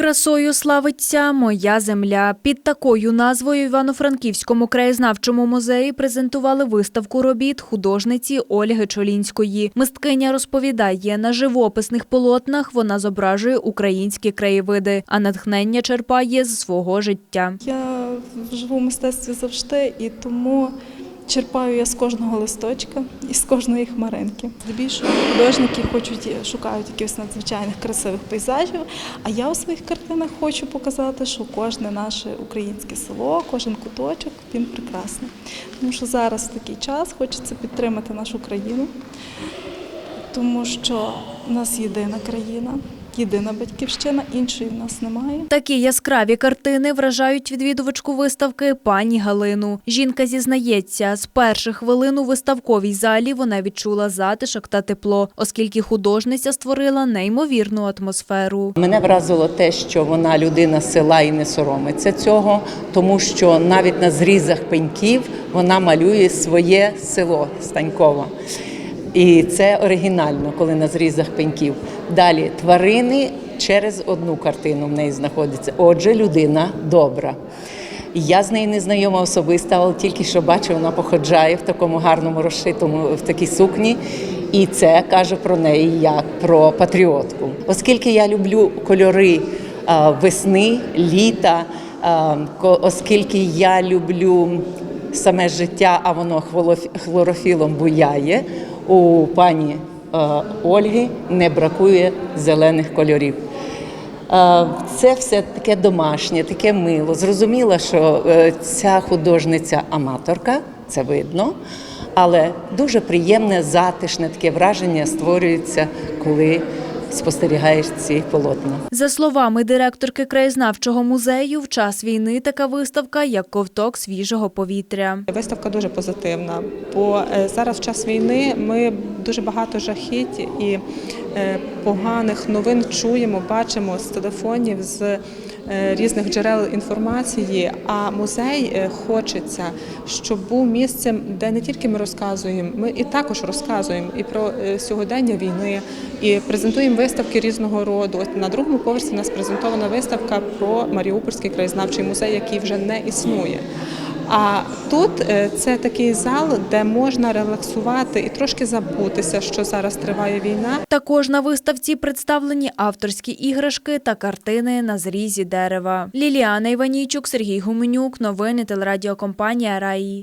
Красою славиться моя земля. Під такою назвою Івано-Франківському краєзнавчому музеї презентували виставку робіт художниці Ольги Чолінської. Мисткиня розповідає, на живописних полотнах вона зображує українські краєвиди, а натхнення черпає з свого життя. Я живу в мистецтві завжди, і тому черпаю я з кожного листочка і з кожної хмаринки. Здебільшого художники хочуть шукають якихось надзвичайних красивих пейзажів. А я у своїх картинах хочу показати, що кожне наше українське село, кожен куточок він прекрасний. Тому що зараз в такий час хочеться підтримати нашу країну, тому що в нас єдина країна, єдина батьківщина, іншої в нас немає. Такі яскраві картини вражають відвідувачку виставки пані Галину. Жінка зізнається, з перших хвилин у виставковій залі вона відчула затишок та тепло, оскільки художниця створила неймовірну атмосферу. Мене вразило те, що вона людина села і не соромиться цього, тому що навіть на зрізах пеньків вона малює своє село Станьково. І це оригінально, коли на зрізах пеньків. Далі тварини через одну картину в неї знаходяться. Отже, людина добра. Я з нею не знайома особисто, але тільки що бачу, вона походжає в такому гарному розшитому в такій сукні. І це каже про неї як про патріотку. Оскільки я люблю кольори а, весни, літа, а, оскільки я люблю саме життя, а воно хлорофілом буяє, у пані е, Ольги не бракує зелених кольорів. Е, Це все таке домашнє, таке мило. Зрозуміло, що е, ця художниця аматорка, це видно, але дуже приємне, затишне таке враження створюється, коли спостерігаєш ці полотна. За словами директорки краєзнавчого музею, в час війни така виставка як ковток свіжого повітря. Виставка дуже позитивна, бо е, зараз в час війни ми дуже багато жахіть і е, поганих новин чуємо, бачимо з телефонів, з різних джерел інформації. А музей е, хочеться, щоб був місцем, де не тільки ми розказуємо, ми і також розказуємо і про е, сьогодення війни, і презентуємо виставки різного роду. От на другому поверсі у нас презентована виставка про Маріупольський краєзнавчий музей, який вже не існує. А тут е, це такий зал, де можна релаксувати і трошки забутися, що зараз триває війна. Також на виставці представлені авторські іграшки та картини на зрізі дерева. Ліліана Іванійчук, Сергій Гуменюк. Новини телерадіокомпанія Раї.